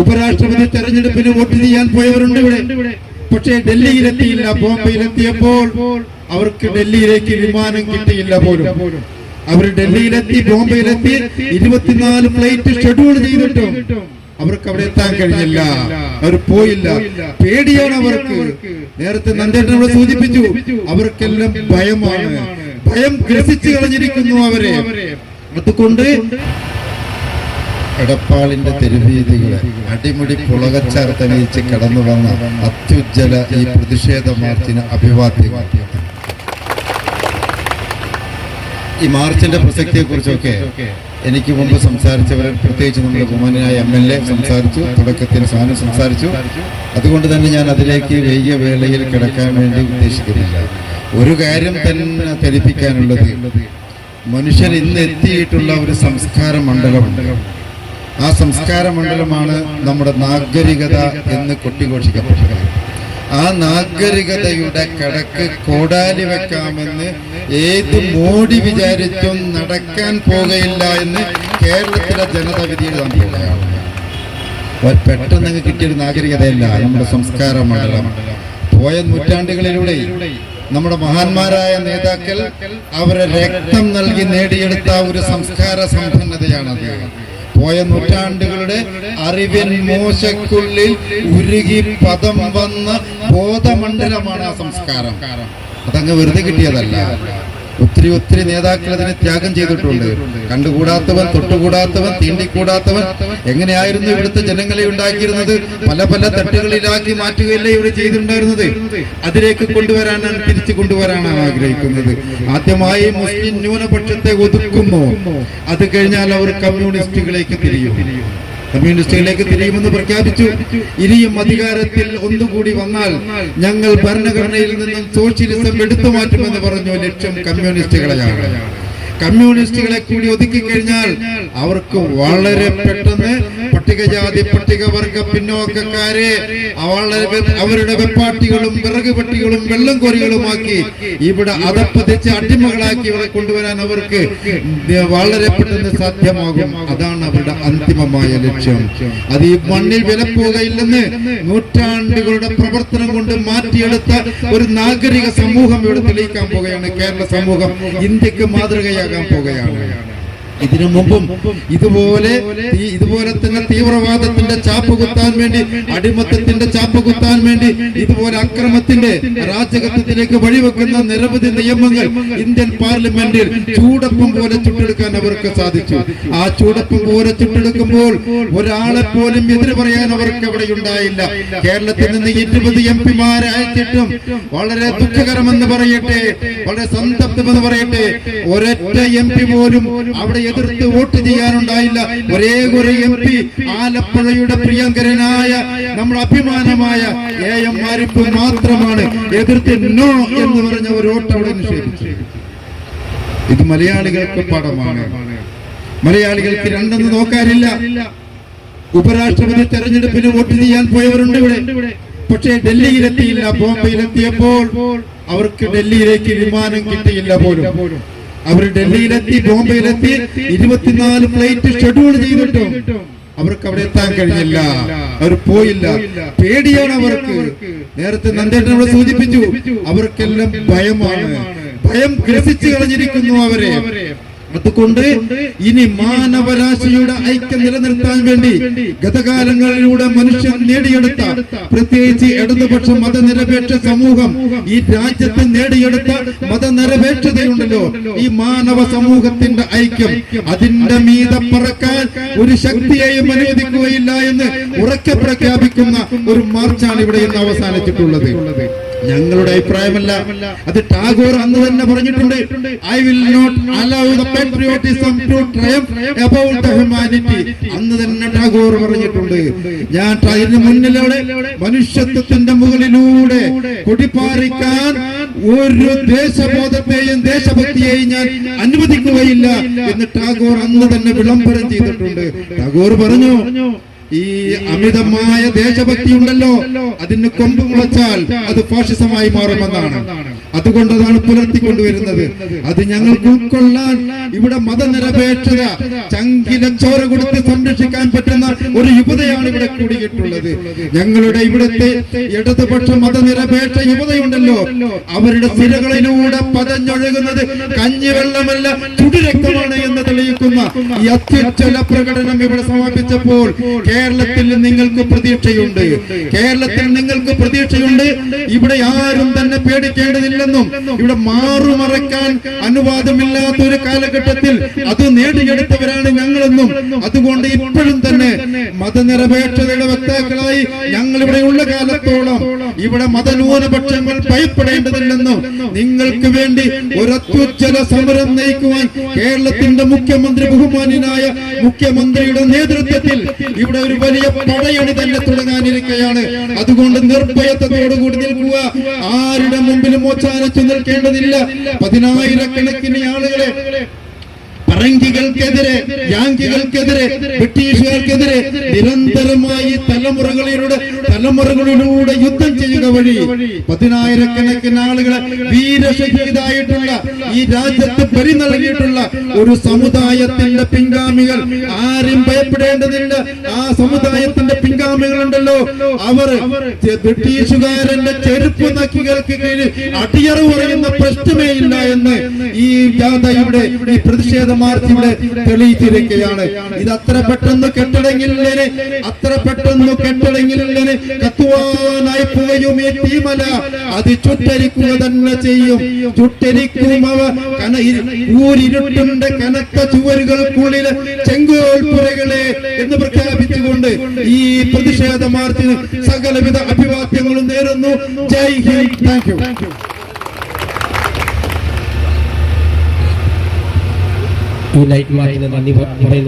ഉപരാഷ്ട്രപതി തെരഞ്ഞെടുപ്പിന് വോട്ട് ചെയ്യാൻ പോയവരുണ്ട് ഇവിടെ. പക്ഷേ ഡൽഹിയിലെത്തിയില്ല. ബോംബെയിലെത്തിയപ്പോൾ അവർക്ക് ഡൽഹിയിലേക്ക് വിമാനം കിട്ടിയില്ല പോലും. അവർ ഡൽഹിയിലെത്തി ബോംബെയിലെത്തി ഇരുപത്തിനാല് ഫ്ലൈറ്റ് ഷെഡ്യൂൾ ചെയ്തിട്ടും അവർക്ക് അവിടെ എത്താൻ കഴിഞ്ഞില്ല. അവർ പോയില്ല. പേടിയാണ് അവർക്ക്. നേരത്തെ നന്ദേട്ടൻ അവിടെ സൂചിപ്പിച്ചു അവർക്കെല്ലാം ഭയമാണ്. ഭയം ഗ്രസിച്ചു കളഞ്ഞിരിക്കുന്നു അവരെ. അതുകൊണ്ട് എടപ്പാളിന്റെ തെരുവീതികളെ അടിമുടി പുളകച്ചാർത്തണിയിച്ച് കടന്നു വന്ന അത്യുജ്വല ഈ പ്രതിഷേധ മാർച്ചിന് അഭിവാദ്യം. ഈ മാർച്ചിന്റെ പ്രസക്തിയെ കുറിച്ചൊക്കെ എനിക്ക് മുമ്പ് സംസാരിച്ചവർ പ്രത്യേകിച്ച് നമ്മുടെ ബഹുമാനായ എം എൽ എ സംസാരിച്ചു തുടക്കത്തിൽ സാധനം സംസാരിച്ചു. അതുകൊണ്ട് തന്നെ ഞാൻ അതിലേക്ക് വൈകിയ വേളയിൽ കിടക്കാൻ വേണ്ടി ഉദ്ദേശിക്കുന്നില്ല. ഒരു കാര്യം തന്നെ ധരിപ്പിക്കാനുള്ളത് മനുഷ്യൻ ഇന്ന് എത്തിയിട്ടുള്ള ഒരു സംസ്കാര മണ്ഡലമുണ്ട്. ആ സംസ്കാര മണ്ഡലമാണ് നമ്മുടെ നാഗരികത എന്ന് കൊട്ടിഘോഷിക്കപ്പെട്ടത്. ആ നാഗരികതയുടെ കടക്ക് കോടാലി വെക്കാമെന്ന് ഏത് മോഡി വിചാരിച്ചും നടക്കാൻ പോകയില്ല എന്ന് കേരളത്തിലെ ജനത വിധിയിൽ പോവുകയാണ് പെട്ടെന്ന് കിട്ടിയൊരു നാഗരികതയല്ല നമ്മുടെ സംസ്കാര മണ്ഡലം. പോയ നൂറ്റാണ്ടുകളിലൂടെ നമ്മുടെ മഹാന്മാരായ നേതാക്കൾ അവരെ രക്തം നൽകി നേടിയെടുത്ത ഒരു സംസ്കാര സമ്പന്നതയാണത് പോയ നൂറ്റാണ്ടുകളുടെ അറിവിൻ മോശക്കുള്ളിൽ ഉരുകി പദം വന്ന ബോധമണ്ഡലമാണ് ആ സംസ്കാരം. അതങ്ങ് വെറുതെ കിട്ടിയതല്ല. ഒത്തിരി ഒത്തിരി നേതാക്കൾ അതിനെ ത്യാഗം ചെയ്തിട്ടുണ്ട്. കണ്ടുകൂടാത്തവൻ തൊട്ടുകൂടാത്തവൻ തീണ്ടിക്കൂടാത്തവൻ. എങ്ങനെയായിരുന്നു ഇവിടുത്തെ ജനങ്ങളെ ഉണ്ടാക്കിയിരുന്നത്? പല പല തട്ടുകളിലാക്കി മാറ്റുകയല്ലേ ഇവർ ചെയ്തിട്ടുണ്ടായിരുന്നത്? അതിലേക്ക് കൊണ്ടുവരാനാണ് തിരിച്ചു കൊണ്ടുവരാനാണ് ആഗ്രഹിക്കുന്നത്. ആദ്യമായി മുസ്ലിം ന്യൂനപക്ഷത്തെ ഒതുക്കുന്നു. അത് കഴിഞ്ഞാൽ അവർ കമ്മ്യൂണിസ്റ്റുകളിലേക്ക് തിരിയും. കമ്മ്യൂണിസ്റ്റുകളിലേക്ക് തിരിയുമെന്ന് പ്രഖ്യാപിച്ചു. ഇനിയും അധികാരത്തിൽ ഒന്നുകൂടി വന്നാൽ ഞങ്ങൾ ഭരണഘടനയിൽ നിന്നും സോഷ്യലിസം എടുത്തു മാറ്റുമെന്ന് പറഞ്ഞു ലക്ഷ്യം കമ്മ്യൂണിസ്റ്റുകളെയാണ്. കമ്മ്യൂണിസ്റ്റുകളെ കൂടി ഒതുക്കി കഴിഞ്ഞാൽ അവർക്ക് വളരെ പെട്ടെന്ന് പട്ടികജാതി പട്ടികവർഗ പിന്നോക്കക്കാരെ അവരുടെ വെപ്പാട്ടികളും വിറക് പെട്ടികളും വെള്ളം കോരികളുമാക്കി ഇവിടെ അതപ്പതിച്ച് അടിമകളാക്കി ഇവരെ കൊണ്ടുവരാൻ അവർക്ക് വളരെ പെട്ടെന്ന് സാധ്യമാകും. അതാണ് അവരുടെ അന്തിമമായ ലക്ഷ്യം. അത് ഈ മണ്ണിൽ വിലപ്പോകയില്ലെന്ന് നൂറ്റാണ്ടുകളുടെ പ്രവർത്തനം കൊണ്ട് മാറ്റിയെടുത്ത ഒരു നാഗരിക സമൂഹം ഇവിടെ തെളിയിക്കാൻ പോകുകയാണ് കേരള സമൂഹം. ഇന്ത്യയ്ക്ക് മാതൃകയാകാൻ പോകുകയാണ്. ഇതിനു മുമ്പും ഇതുപോലെ ഇതുപോലെ തന്നെ തീവ്രവാദത്തിന്റെ ചാപ്പ് കുത്താൻ വേണ്ടി അടിമത്തത്തിന്റെ ചാപ്പ് കുത്താൻ വേണ്ടി ഇതുപോലെ അക്രമത്തിന്റെ രാജകത്വത്തിലേക്ക് വഴിവെക്കുന്ന നിരവധി നിയമങ്ങൾ ഇന്ത്യൻ പാർലമെന്റിൽ ചൂടപ്പം പോലെ ചുട്ടെടുക്കാൻ അവർക്ക് സാധിച്ചു. ആ ചൂടപ്പം പോലെ ചുട്ടെടുക്കുമ്പോൾ ഒരാളെ പോലും എതിര് പറയാൻ അവർക്ക് അവിടെ ഉണ്ടായില്ല. കേരളത്തിൽ നിന്ന് ഇരുപത് എം പിമാരെ അയച്ചിട്ടും വളരെ ദുഃഖകരമെന്ന് പറയട്ടെ വളരെ സന്തപ്തമെന്ന് പറയട്ടെ ഒരൊറ്റ എം പി പോലും അവിടെ എതിർത്ത് വോട്ട് ചെയ്യാനുണ്ടായില്ല. ഒരേ ഒരു എം പി ആലപ്പുഴയുടെ പ്രിയങ്കരനായ നമ്മുടെ അഭിമാനമായ എ എം മാരിപ്പ് മാത്രമാണ് എതിർത്ത് നോ എന്ന് പറഞ്ഞ ഒരു വോട്ട് അവിടെ നിഷേധിച്ചു ഇത് മലയാളികൾക്ക് പടമാണ് മലയാളികൾക്ക് രണ്ടെന്ന് നോക്കാനില്ല. ഉപരാഷ്ട്രപതി തെരഞ്ഞെടുപ്പിന് വോട്ട് ചെയ്യാൻ പോയവരുണ്ട് ഇവിടെ. പക്ഷേ ഡൽഹിയിലെത്തിയില്ല. ബോംബെയിലെത്തിയപ്പോൾ അവർക്ക് ഡൽഹിയിലേക്ക് വിമാനം കിട്ടിയില്ല പോലും. അവർ ഡൽഹിയിലെത്തി ബോംബെയിലെത്തി ഇരുപത്തിനാല് ഫ്ലൈറ്റ് ഷെഡ്യൂൾ ചെയ്തിട്ടും അവർക്ക് അവിടെ എത്താൻ കഴിഞ്ഞില്ല. അവർ പോയില്ല. പേടിയാണ് അവർക്ക്. നേരത്തെ നന്ദേട്ടൻ അവിടെ സൂചിപ്പിച്ചു അവർക്കെല്ലാം ഭയമാണ്. ഭയം ഗ്രസിച്ചു കളഞ്ഞിരിക്കുന്നു അവരെ. അതുകൊണ്ട് ഇനി മാനവരാശിയുടെ ഐക്യം നിലനിർത്താൻ വേണ്ടി ഗതകാലങ്ങളിലൂടെ മനുഷ്യൻ നേടിയെടുത്ത പ്രത്യേകിച്ച് ഇടതുപക്ഷ മതനിരപേക്ഷ സമൂഹം ഈ രാജ്യത്ത് നേടിയെടുത്ത മതനിരപേക്ഷതയുണ്ടല്ലോ. ഈ മാനവ സമൂഹത്തിന്റെ ഐക്യം അതിന്റെ മീത പറക്കാൻ ഒരു ശക്തിയെയും അനുവദിക്കുകയില്ല എന്ന് ഉറക്കെ പ്രഖ്യാപിക്കുന്ന ഒരു മാർച്ചാണ് ഇവിടെ ഇന്ന് അവസാനിച്ചിട്ടുള്ളത്. ഞങ്ങളുടെ അഭിപ്രായമല്ല. അത് ടാഗോർ അന്ന് തന്നെ പറഞ്ഞിട്ടുണ്ട് I will not allow the to humanity അന്ന് തന്നെ ടാഗോർ പറഞ്ഞിട്ടുണ്ട്. ഞാൻ ഇതിന് മുന്നിലൂടെ മനുഷ്യത്വത്തിന്റെ മുകളിലൂടെ കൊടിപ്പാറിക്കാൻ ഒരു ദേശബോധത്തെയും ദേശഭക്തിയെയും ഞാൻ അനുവദിക്കുകയില്ല എന്ന് ടാഗോർ അന്ന് തന്നെ വിളംബരം ചെയ്തിട്ടുണ്ട്. ടാഗോർ പറഞ്ഞു ഈ അമിതമായ ദേശഭക്തി ഉണ്ടല്ലോ. അതിന് കൊമ്പ് മുളച്ചാൽ അത് ഫാഷിസമായി മാറുമെന്നാണ്. അതുകൊണ്ടതാണ് പുലർത്തിക്കൊണ്ടുവരുന്നത്. അത് ഞങ്ങൾക്ക് ഉൾക്കൊള്ളാൻ ഇവിടെ മതനിരപേക്ഷത ചങ്കില ചോര കൊടുത്ത് സംരക്ഷിക്കാൻ പറ്റുന്ന ഒരു യുവതയാണ് ഇവിടെ കൂടിയിട്ടുള്ളത്. ഞങ്ങളുടെ ഇവിടുത്തെ ഇടതുപക്ഷ മതനിരപേക്ഷ യുവതയുണ്ടല്ലോ. അവരുടെ സിരകളിലൂടെ പതഞ്ഞൊഴുകുന്നത് കഞ്ഞിവെള്ളമല്ല ചുടുരക്തമാണ് എന്ന് തെളിയിക്കുന്ന ഈ അത്യുജ്വല പ്രകടനം ഇവിടെ സമാപിച്ചപ്പോൾ കേരളത്തിൽ നിങ്ങൾക്ക് പ്രതീക്ഷയുണ്ട്. കേരളത്തിൽ നിങ്ങൾക്ക് പ്രതീക്ഷയുണ്ട്. ഇവിടെ ആരും തന്നെ പേടിക്കേണ്ടതില്ലെന്നും ഇവിടെ മാറുമറക്കാൻ അനുവാദമില്ലാത്ത ഒരു കാലഘട്ടത്തിൽ അത് നേടിയെടുത്തവരാണ് ഞങ്ങളെന്നും അതുകൊണ്ട് ഇപ്പോഴും തന്നെ മതനിരപേക്ഷതയുടെ വക്താക്കളായി ഉള്ള കാലത്തോളം ഇവിടെ മതന്യൂനപക്ഷങ്ങൾ ഭയപ്പെടേണ്ടതില്ലെന്നും? നിങ്ങൾക്ക് വേണ്ടി ഒരത്യുജ്ജല സമരം നയിക്കുവാൻ കേരളത്തിന്റെ മുഖ്യമന്ത്രി ബഹുമാനായ മുഖ്യമന്ത്രിയുടെ നേതൃത്വത്തിൽ ഇവിടെ ഒരു വലിയ പടയണി തന്നെ തുടങ്ങാനിരിക്കുകയാണ് അതുകൊണ്ട് നിർഭയത്വത്തോടുകൂടി നിൽക്കുക. ആരുടെ മുമ്പിലും മോച്ചാനിച്ചു നിൽക്കേണ്ടതില്ല. പതിനായിരക്കണക്കിന് ആളുകളെ പറങ്കികൾക്കെതിരെ യാങ്കികൾക്കെതിരെ ബ്രിട്ടീഷുകാർക്കെതിരെ നിരന്തരമായി തലമുറകളിലൂടെ തലമുറകളിലൂടെ യുദ്ധം ചെയ്യുക വഴി പതിനായിരക്കണക്കിന് ആളുകളെ വീരശഹീദായിട്ടുള്ള ഈ രാജ്യത്ത് പരി നൽകിയിട്ടുള്ള ഒരു സമുദായത്തിന്റെ പിൻഗാമികൾ. ആരും ഭയപ്പെടേണ്ടതില്ല. ആ സമുദായത്തിന്റെ പിൻഗാമികളുണ്ടല്ലോ. അവർ ബ്രിട്ടീഷുകാരന്റെ ചെരുപ്പ് നക്കികൾക്ക് കീഴിൽ അടിയറ പറയുന്ന പ്രശ്നമേ ഇല്ല എന്ന് ഈ ജാഥയുടെ ഈ പ്രതിഷേധ മാർച്ച് ഇവിടെ തെളിയിച്ചിരിക്കുകയാണ്. ഇത് അത്ര പെട്ടെന്ന് കെട്ടടങ്ങില്ലേ അത്ര പെട്ടെന്ന് കെട്ടടങ്ങില്ലേ കത്തുവാനായി പോയും ഈ തീമല അത് ചുട്ടരിക്കുക തന്നെ ചെയ്യും. ചുട്ടരിക്കും അവ കന ഊരിരുട്ടിന്റെ കനത്ത ചുവരുകൾക്കുള്ളിൽ ചെങ്കോൽ പുരകളെ എന്ന് പ്രഖ്യാപിച്ചുകൊണ്ട് ഈ പ്രതിഷേധ മാർച്ചിന് സകലവിധ അഭിവാദ്യങ്ങളും നേരുന്നു. ജയ് ഹിന്ദ്. Thank you. ഈ ലൈറ്റ് മാർച്ചിന് നന്ദി പറയുന്നു